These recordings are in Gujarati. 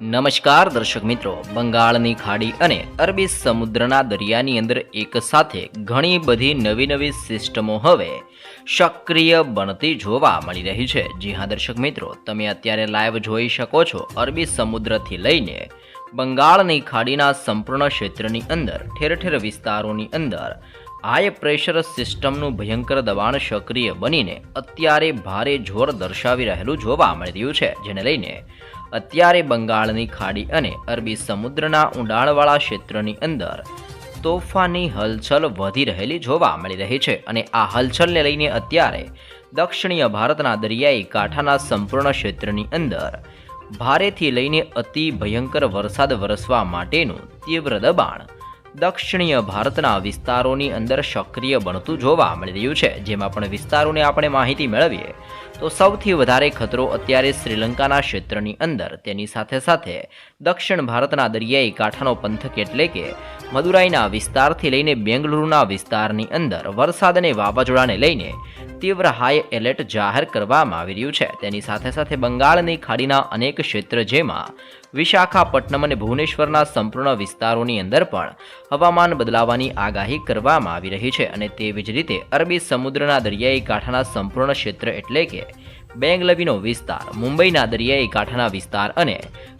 નમસ્કાર દર્શક મિત્રો, બંગાળની ખાડી અને અરબી સમુદ્રના દરિયાની અંદર એક સાથે ઘણી બધી નવી નવી સિસ્ટમો હવે સક્રિય બનતી જોવા મળી રહી છે. જી હા દર્શક મિત્રો, તમે અત્યારે લાઈવ જોઈ શકો છો અરબી સમુદ્રથી લઈને બંગાળની ખાડીના સંપૂર્ણ ક્ષેત્રની અંદર, ઠેર ઠેર વિસ્તારોની અંદર. હાઈ પ્રેશર સિસ્ટમનું ભયંકર દબાણ સક્રિય બનીને અત્યારે ભારે જોર દર્શાવી રહેલું જોવા મળી રહ્યું છે, જેને લઈને અત્યારે બંગાળની ખાડી અને અરબી સમુદ્રના ઊંડાણવાળા ક્ષેત્રની અંદર તોફાની હલચલ વધી રહેલી જોવા મળી રહી છે અને આ હલચલને લઈને અત્યારે દક્ષિણીય ભારતના દરિયાઈ કાંઠાના સંપૂર્ણ ક્ષેત્રની અંદર ભારેથી લઈને અતિ ભયંકર વરસાદ વરસવા માટેનું તીવ્ર દબાણ દક્ષિણીય ભારતના વિસ્તારોની અંદર સક્રિય બનતું જોવા મળી રહ્યું છે. જેમાં પણ વિસ્તારોને આપણે માહિતી મેળવીએ તો સૌથી વધારે ખતરો અત્યારે શ્રીલંકાના ક્ષેત્રની અંદર. તેની સાથે સાથે દક્ષિણ ભારતના દરિયાઈ કાંઠાનો પંથક એટલે કે મદુરાઈના વિસ્તારથી લઈને બેંગલુરુના વિસ્તારની અંદર વરસાદ અને વાવાઝોડાને લઈને તીવ્ર હાઈ એલર્ટ જાહેર કરવામાં આવી રહ્યું છે. તેની સાથે સાથે બંગાળની ખાડીના અનેક ક્ષેત્ર જેમાં વિશાખાપટ્ટનમ અને ભુવનેશ્વરના સંપૂર્ણ વિસ્તારોની અંદર પણ હવામાન બદલાવાની આગાહી કરવામાં આવી રહી છે અને તેવી જ રીતે અરબી સમુદ્રના દરિયાઈ કાંઠાના સંપૂર્ણ ક્ષેત્ર એટલે કે બેંગલવીનો વિસ્તાર, મુંબઈના દરિયાઈ કાંઠાના વિસ્તાર અને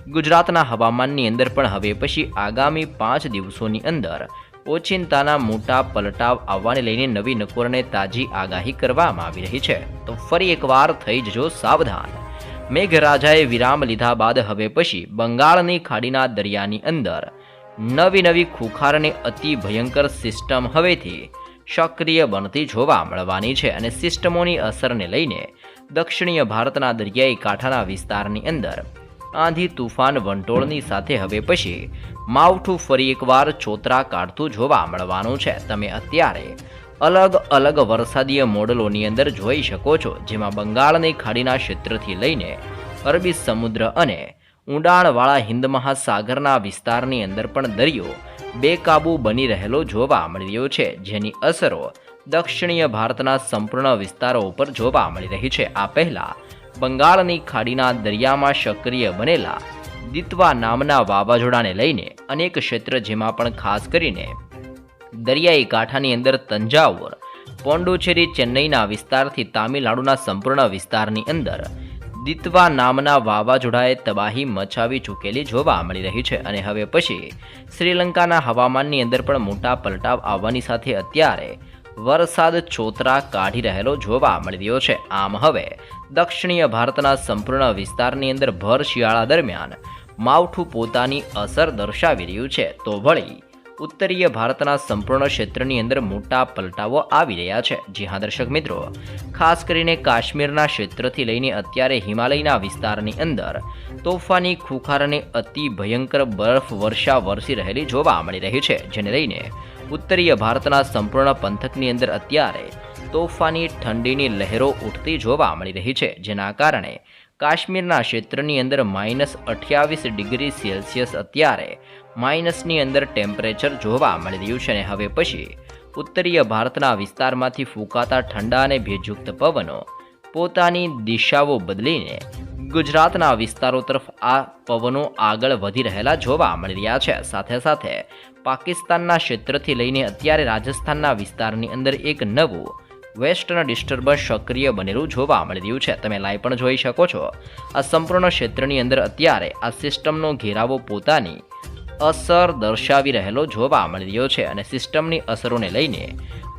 ગુજરાતના હવામાનની અંદર પણ હવે પછી આગામી પાંચ દિવસોની અંદર ઓચિંતાના મોટા પલટાવ આવવાને લઈને નવી નકોરને તાજી આગાહી કરવામાં આવી રહી છે. તો ફરી એકવાર થઈ જજો સાવધાન. મેઘરાજાએ વિરામ લીધા બાદ હવે પછી બંગાળની ખાડીના દરિયાની અંદર નવી નવી ખુખારની અતિ ભયંકર સિસ્ટમ હવેથી સક્રિય બનતી જોવા મળવાની છે અને સિસ્ટમોની અસરને લઈને દક્ષિણીય ભારતના દરિયાઈ કાંઠાના વિસ્તારની અંદર. આંધી તુફાન વંટોળની સાથે હવે પછી માવઠું ફરી એકવાર ચોતરા કાઢતું જોવા મળવાનું છે. તમે અત્યારે અલગ અલગ વરસાદીય મોડલોની અંદર જોઈ શકો છો, જેમાં બંગાળની ખાડીના ક્ષેત્રથી લઈને અરબી સમુદ્ર અને ઊંડાણવાળા હિન્દ મહાસાગરના વિસ્તારની અંદર પણ દરિયો બેકાબુ બની રહેલો જોવા મળી રહ્યો છે, જેની અસરો દક્ષિણીય ભારતના સંપૂર્ણ વિસ્તારો ઉપર જોવા મળી રહી છે. આ પહેલા બંગાળની ખાડીના દરિયામાં સક્રિય બનેલા દિત્વા નામના વાવાઝોડાને લઈને અનેક ક્ષેત્ર જેમાં પણ ખાસ કરીને દરિયાઈ કાંઠાની અંદર તંજાવુર, પોંડુચેરી ચેન્નઈના વિસ્તારથી તામિલનાડુના સંપૂર્ણ વિસ્તારની અંદર દિત્વા નામના વાવાઝોડાએ તબાહી મચાવી ચૂકેલી જોવા મળી રહી છે અને હવે પછી શ્રીલંકાના હવામાનની અંદર પણ મોટા પલટાવ આવવાની સાથે અત્યારે વરસાદ ચોતરા કાઢી રહેલો જોવા મળી રહ્યો છે. આમ હવે દક્ષિણીય ભારતના સંપૂર્ણ વિસ્તારની અંદર ભર શિયાળા દરમિયાન માવઠું પોતાની અસર દર્શાવી રહ્યું છે. તો વળી ઉત્તરીય ભારતના સંપૂર્ણ ક્ષેત્રની અંદર મોટા પલટાવો આવી રહ્યા છે. જી હા, દર્શક મિત્રો, ખાસ કરીને કાશ્મીરના ક્ષેત્રથી લઈને અત્યારે હિમાલયના વિસ્તારની અંદર તોફાની ખુખાર અને અતિ ભયંકર બરફ વર્ષા વરસી રહેલી જોવા મળી રહી છે, જેને લઈને ઉત્તરીય ભારતના સંપૂર્ણ પંથકની અંદર અત્યારે તોફાની ઠંડીની લહેરો ઉઠતી જોવા મળી રહી છે, જેના કારણે કાશ્મીરના ક્ષેત્રની અંદર માઇનસ અઠ્યાવીસ ડિગ્રી સેલ્સિયસ અત્યારે માઇનસની અંદર ટેમ્પરેચર જોવા મળી રહ્યું છે અને હવે પછી ઉત્તરીય ભારતના વિસ્તારમાંથી ફૂંકાતા ઠંડા અને ભેજયુક્ત પવનો પોતાની દિશાઓ બદલીને ગુજરાતના વિસ્તારો તરફ આ પવનો આગળ વધી રહેલા જોવા મળી રહ્યા છે. સાથે સાથે પાકિસ્તાનના ક્ષેત્રથી લઈને અત્યારે રાજસ્થાનના વિસ્તારની અંદર એક નવું વેસ્ટર્ન ડિસ્ટર્બન્સ સક્રિય બનેલું જોવા મળી રહ્યું છે. તમે લાઈવ પણ જોઈ શકો છો. આ સંપૂર્ણ ક્ષેત્રની અંદર અત્યારે આ સિસ્ટમનો ઘેરાવો પોતાની અસર દર્શાવી રહેલો જોવા મળી રહ્યો છે અને સિસ્ટમની અસરોને લઈને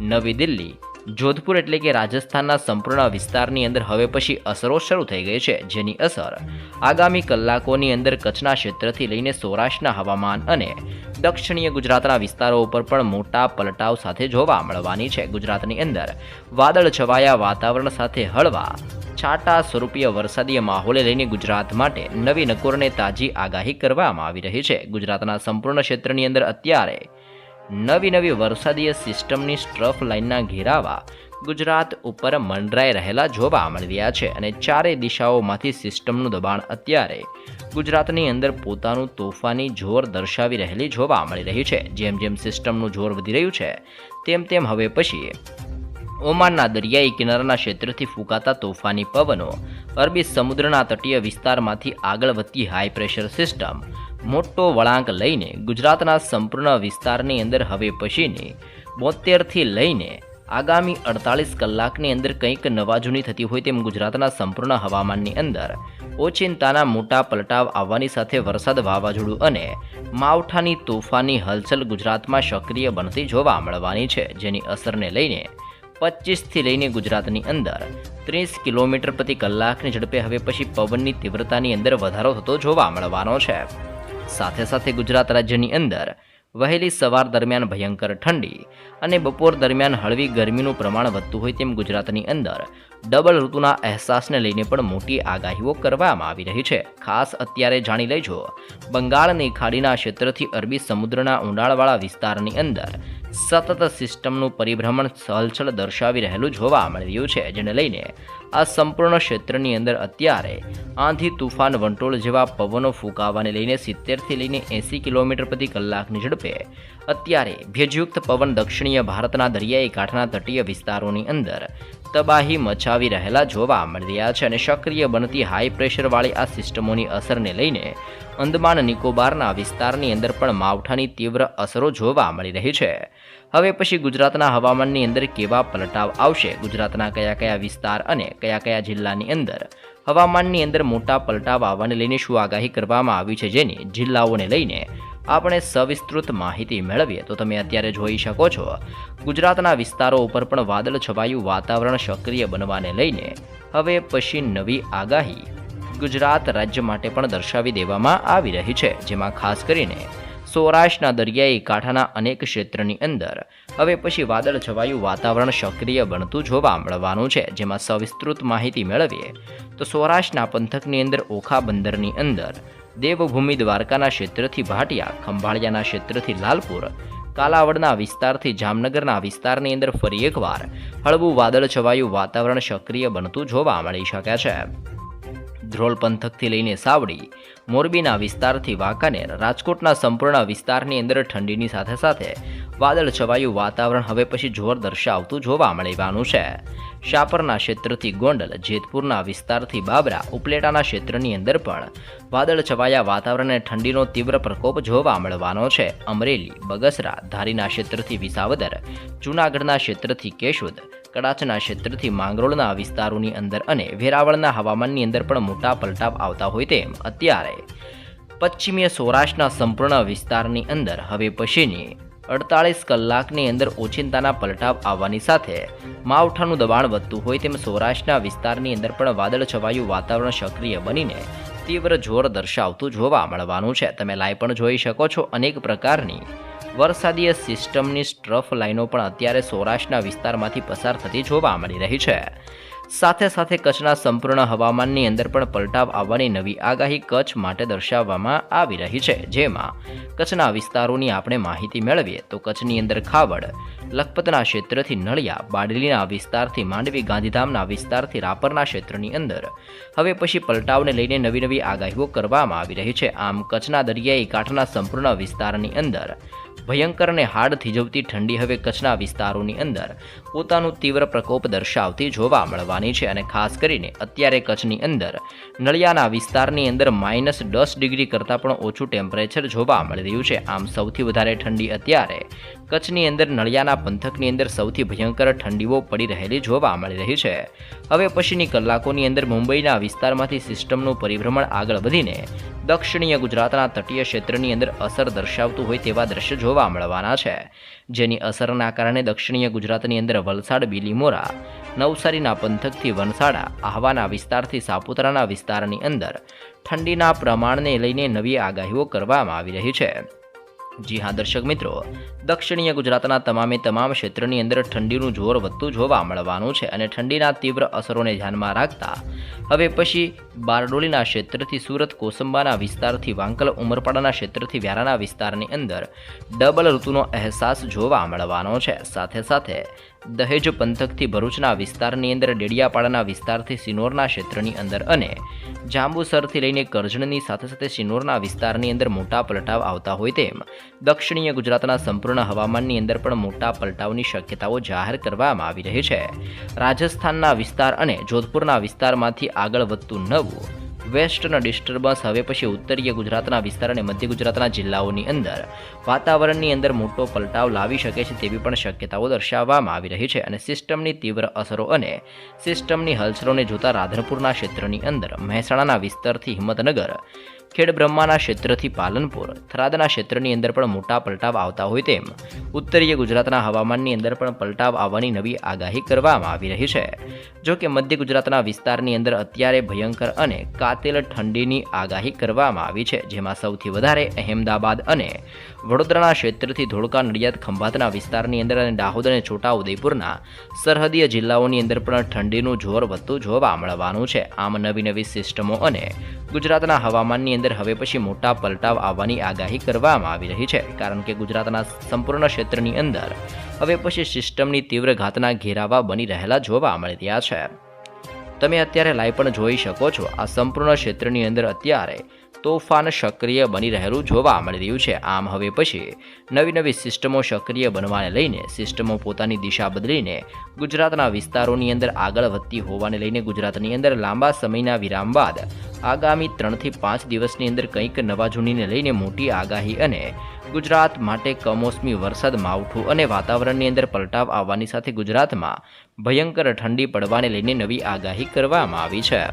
નવી દિલ્હી, જોધપુર એટલે કે રાજસ્થાનના સંપૂર્ણ વિસ્તારની અંદર હવે પછી અસરો શરૂ થઈ ગઈ છે, જેની અસર આગામી કલાકોની અંદર કચ્છના ક્ષેત્રથી લઈને સૌરાષ્ટ્રના હવામાન અને દક્ષિણીય ગુજરાતના વિસ્તારો ઉપર પણ મોટા પલટાવ સાથે જોવા મળવાની છે ગુજરાતની અંદર. વાદળ છવાયા વાતાવરણ સાથે હળવા. છાટા સ્વરૂપીય વરસાદીય માહોલે લઈને ગુજરાત માટે નવી નકોરને તાજી આગાહી કરવામાં આવી રહી છે. ગુજરાતના સંપૂર્ણ ક્ષેત્રની અંદર અત્યારે નવી નવી વરસાદીય સિસ્ટમની સ્ટ્રફ લાઇનના ઘેરાવા ગુજરાત ઉપર મંડરાઈ રહેલા જોવા મળી રહ્યા છે અને ચારે દિશાઓમાંથી સિસ્ટમનું દબાણ અત્યારે ગુજરાતની અંદર પોતાનું તોફાની જોર દર્શાવી રહેલી જોવા મળી રહી છે. જેમ જેમ સિસ્ટમનું જોર વધી રહ્યું છે, તેમ તેમ હવે પછી ઓમાનના દરિયાઈ કિનારાના ક્ષેત્રથી ફૂંકાતા તોફાની પવનો અરબી સમુદ્રના તટીય વિસ્તારમાંથી આગળ વધતી હાઈ પ્રેશર સિસ્ટમ મોટો વળાંક લઈને ગુજરાતના સંપૂર્ણ વિસ્તારની અંદર હવે પછીની બોતેરથી લઈને આગામી અડતાલીસ કલાકની અંદર કંઈક નવાજૂની થતી હોય તેમ ગુજરાતના સંપૂર્ણ હવામાનની અંદર ઓચિંતાના મોટા પલટાવ આવવાની સાથે વરસાદ વાવાઝોડું અને માવઠાની તોફાની હલચલ ગુજરાતમાં સક્રિય બનતી જોવા મળવાની છે, જેની અસરને લઈને પચીસથી લઈને ગુજરાતની અંદર ત્રીસ કિલોમીટર પ્રતિ કલાકની ઝડપે હવે પછી પવનની તીવ્રતાની અંદર વધારો થતો જોવા મળવાનો છે. સાથે સાથે ગુજરાત રાજ્યની અંદર વહેલી સવાર દરમિયાન ભયંકર ઠંડી અને બપોર દરમિયાન હળવી ગરમીનું પ્રમાણ વધતું હોય તેમ ગુજરાતની અંદર ડબલ ઋતુના અહેસાસને લઈને પણ મોટી આગાહીઓ કરવામાં આવી રહી છે. ખાસ અત્યારે જાણી લેજો, બંગાળની ખાડીના ક્ષેત્રથી અરબી સમુદ્રના ઊંડાણવાળા વિસ્તારની અંદર સતત સિસ્ટમનું પરિભ્રમણ હલચલ દર્શાવી રહેલું જોવા મળી રહ્યું છે, જેને લઈને આ સંપૂર્ણ ક્ષેત્રની અંદર અત્યારે આંધી તુફાન વંટોળ જેવા પવનો ફૂંકાવાને લઈને સિત્તેરથી લઈને એંસી કિલોમીટર પ્રતિ કલાકની ઝડપે અત્યારે ભેજયુક્ત પવન દક્ષિણીય ભારતના દરિયાઈ કાંઠાના તટીય વિસ્તારોની અંદર તબાહી મચાવી રહેલા જોવા મળી રહ્યા છે અને સક્રિય બનતી હાઈ પ્રેશરવાળી આ સિસ્ટમોની અસરને લઈને અંદમાન નિકોબારના વિસ્તારની અંદર પણ માવઠાની તીવ્ર અસરો જોવા મળી રહી છે. હવે પછી ગુજરાતના હવામાનની અંદર કેવા પલટાવ આવશે? ગુજરાતના કયા કયા વિસ્તાર અને કયા કયા જિલ્લાની અંદર હવામાનની અંદર મોટા પલટાવ આવવાને લઈને શું આગાહી કરવામાં આવી છે જેની જિલ્લાઓને લઈને આપણે સવિસ્તૃત માહિતી મેળવીએ? તો તમે અત્યારે જોઈ શકો છો, ગુજરાતના વિસ્તારો ઉપર પણ વાદળ છવાયું વાતાવરણ સક્રિય બનવાને લઈને હવે પછી નવી આગાહી ગુજરાત રાજ્ય માટે પણ દર્શાવી દેવામાં આવી રહી છે, જેમાં ખાસ કરીને સૌરાષ્ટ્રના દરિયાઈ કાંઠાના અનેક ક્ષેત્રની અંદર. હવે પછી વાદળ છવાયું વાતાવરણ સક્રિય બનતું જોવા મળવાનું છે, જેમાં સવિસ્તૃત માહિતી મેળવીએ તો સૌરાષ્ટ્રના પંથકની અંદર ઓખા બંદરની અંદર દેવભૂમિ દ્વારકાના ક્ષેત્રથી ભાટિયા, ખંભાળિયાના ક્ષેત્રથી લાલપુર, કાલાવડના વિસ્તારથી જામનગરના વિસ્તારની અંદર ફરી એકવાર હળવું વાદળ છવાયું વાતાવરણ સક્રિય બનતું જોવા મળી શકે છે. ધ્રોલ પંથકથી લઈને સાવડી, મોરબીના વિસ્તારથી વાંકાનેર, રાજકોટના સંપૂર્ણ વિસ્તારની અંદર ઠંડીની સાથે સાથે વાદળ છવાયું વાતાવરણ હવે પછી જોર દર્શાવતું જોવા મળવાનું છે. શાપરના ક્ષેત્રથી ગોંડલ, જેતપુરના વિસ્તારથી બાબરા, ઉપલેટાના ક્ષેત્રની અંદર પણ વાદળ છવાયા વાતાવરણને ઠંડીનો તીવ્ર પ્રકોપ જોવા મળવાનો છે. અમરેલી, બગસરા, ધારીના ક્ષેત્રથી વિસાવદર, જૂનાગઢના ક્ષેત્રથી કેશોદ કડાચના ક્ષેત્રથી માંગરોળના વિસ્તારોની અંદર અને વેરાવળના હવામાનની અંદર પણ મોટા પલટાવ આવતા હોય તેમ અત્યારે પશ્ચિમીય સૌરાષ્ટ્રના સંપૂર્ણ વિસ્તારની અંદર હવે પછીની અડતાળીસ કલાકની અંદર ઓચિંતાના પલટાવ આવવાની સાથે માવઠાનું દબાણ વધતું હોય તેમ સૌરાષ્ટ્રના વિસ્તારની અંદર પણ વાદળ છવાયું વાતાવરણ સક્રિય બનીને તીવ્ર જોર દર્શાવતું જોવા મળવાનું છે. તમે લાઈવ પણ જોઈ શકો છો અનેક પ્રકારની વરસાદીય સિસ્ટમની સ્ટ્રફ લાઈનો પણ અત્યારે સૌરાષ્ટ્રના વિસ્તારમાંથી પસાર થતી જોવા મળી રહી છે. સાથે સાથે કચ્છના સંપૂર્ણ હવામાનની અંદર પણ પલટાવ આવવાની નવી આગાહી કચ્છ માટે દર્શાવવામાં આવી રહી છે. જેમાં કચ્છના વિસ્તારોની આપણે માહિતી મેળવીએ તો કચ્છની અંદર ખાવડ, લખપતના ક્ષેત્રથી નળિયા, બાડલીના વિસ્તારથી માંડવી, ગાંધીધામના વિસ્તારથી રાપરના ક્ષેત્રની અંદર. હવે પછી પલટાવને લઈને નવી નવી આગાહીઓ કરવામાં આવી રહી છે. આમ કચ્છના દરિયાઈ કાંઠાના સંપૂર્ણ વિસ્તારની અંદર ભયંકર અને હાડ થીજવતી ઠંડી હવે કચ્છના વિસ્તારોની અંદર. પોતાનું તીવ્ર પ્રકોપ દર્શાવતી જોવા મળવાની છે અને ખાસ કરીને અત્યારે કચ્છની અંદર. નળિયાના વિસ્તારની અંદર માઇનસ દસ ડિગ્રી કરતાં પણ ઓછું ટેમ્પરેચર જોવા મળી રહ્યું છે. આમ સૌથી વધારે ઠંડી અત્યારે કચ્છની અંદર નળિયાના પંથકની અંદર સૌથી ભયંકર ઠંડીઓ પડી રહેલી જોવા મળી રહી છે. હવે પછીની કલાકોની અંદર મુંબઈના વિસ્તારમાંથી સિસ્ટમનું પરિભ્રમણ આગળ વધીને દક્ષિણીય ગુજરાતના તટીય ક્ષેત્રની અંદર અસર દર્શાવતું હોય તેવા દ્રશ્ય જોવા મળવાના છે. જેની અસરના કારણે દક્ષિણીય ગુજરાતની અંદર વલસાડ, બીલીમોરા, નવસારીના પંથકથી વનસાડા આહવાના વિસ્તારથી સાપુતારાના વિસ્તારની અંદર ઠંડીના પ્રમાણને લઈને નવી આગાહીઓ કરવામાં આવી રહી છે. જી હા, દર્શક મિત્રો, દક્ષિણીય ગુજરાતના તમામે તમામ ક્ષેત્રની અંદર ઠંડીનું જોર વધતું જોવા મળવાનું છે અને ઠંડીના તીવ્ર અસરોને ધ્યાનમાં રાખતા હવે પછી બારડોલીના ક્ષેત્રથી સુરત, કોસંબાના વિસ્તારથી વાંકલ, ઉમરપાડાના ક્ષેત્રથી વ્યારાના વિસ્તારની અંદર ડબલ ઋતુનો અહેસાસ જોવા મળવાનો છે. સાથે સાથે દહેજ પંથકથી ભરૂચના વિસ્તારની અંદર ડેડિયાપાડાના વિસ્તારથી સિનોરના ક્ષેત્રની અંદર અને જાંબુસરથી લઈને કરજણની સાથે સાથે સિનોરના વિસ્તારની અંદર મોટા પલટાવ આવતા હોય તેમ દક્ષિણીય ગુજરાતના સંપૂર્ણ હવામાનની અંદર પણ મોટા પલટાવની શક્યતાઓ જાહેર કરવામાં આવી રહી છે. રાજસ્થાનના વિસ્તાર અને જોધપુરના વિસ્તારમાંથી આગળ વધતું નવું વેસ્ટર્ન ડિસ્ટર્બન્સ હવે પછી ઉત્તરીય ગુજરાતના વિસ્તાર અને મધ્ય ગુજરાતના જિલ્લાઓની અંદર. વાતાવરણની અંદર મોટો પલટાવ લાવી શકે છે તેવી પણ શક્યતાઓ દર્શાવવામાં આવી રહી છે અને સિસ્ટમની તીવ્ર અસરો અને સિસ્ટમની હલચલોને જોતા રાધનપુરના ક્ષેત્રની અંદર મહેસાણાના વિસ્તારથી હિંમતનગર ખેડબ્રહ્માના ક્ષેત્રથી પાલનપુર, થરાદના ક્ષેત્રની અંદર પણ મોટા પલટાવ આવતા હોય તેમ, ઉત્તરીય ગુજરાતના હવામાનની અંદર પણ પલટાવ આવવાની નવી આગાહી કરવામાં આવી રહી છે. જો કે મધ્ય ગુજરાતના વિસ્તારની અંદર અત્યારે ભયંકર અને કાતિલ ઠંડીની આગાહી કરવામાં આવી છે, જેમાં સૌથી વધારે અહેમદાબાદ અને વડોદરાના ક્ષેત્રથી ધોળકા, નડિયાદ, ખંભાતના વિસ્તારની અંદર અને દાહોદ અને છોટા ઉદયપુરના સરહદીય જિલ્લાઓની અંદર પણ ઠંડીનું જોર વધતું જોવા મળવાનું છે. આમ નવી નવી સિસ્ટમો અને ગુજરાતના હવામાનની અંદર હવે પછી મોટા પલટાવ આવવાની આગાહી કરવામાં આવી રહી છે, કારણ કે ગુજરાતના સંપૂર્ણ ક્ષેત્રની અંદર હવે પછી સિસ્ટમની તીવ્ર ઘાતના ઘેરાવા બની રહેલા જોવા મળી રહ્યા છે. તમે અત્યારે લાઈવ પણ જોઈ શકો છો, આ સંપૂર્ણ ક્ષેત્રની અંદર અત્યારે તોફાન સક્રિય બની રહેલું જોવા મળી રહ્યું છે. આમ હવે પછી નવી નવી સિસ્ટમો સક્રિય બનવાને લઈને, સિસ્ટમો પોતાની દિશા બદલીને ગુજરાતના વિસ્તારોની અંદર આગળ વધતી હોવાને લઈને ગુજરાતની અંદર લાંબા સમયના વિરામ બાદ આગામી ત્રણથી પાંચ દિવસની અંદર કંઈક નવા જૂનીને લઈને મોટી આગાહી અને ગુજરાત માટે કમોસમી વરસાદ, માવઠું અને વાતાવરણની અંદર પલટાવ આવવાની સાથે ગુજરાતમાં ભયંકર ઠંડી પડવાને લઈને નવી આગાહી કરવામાં આવી છે.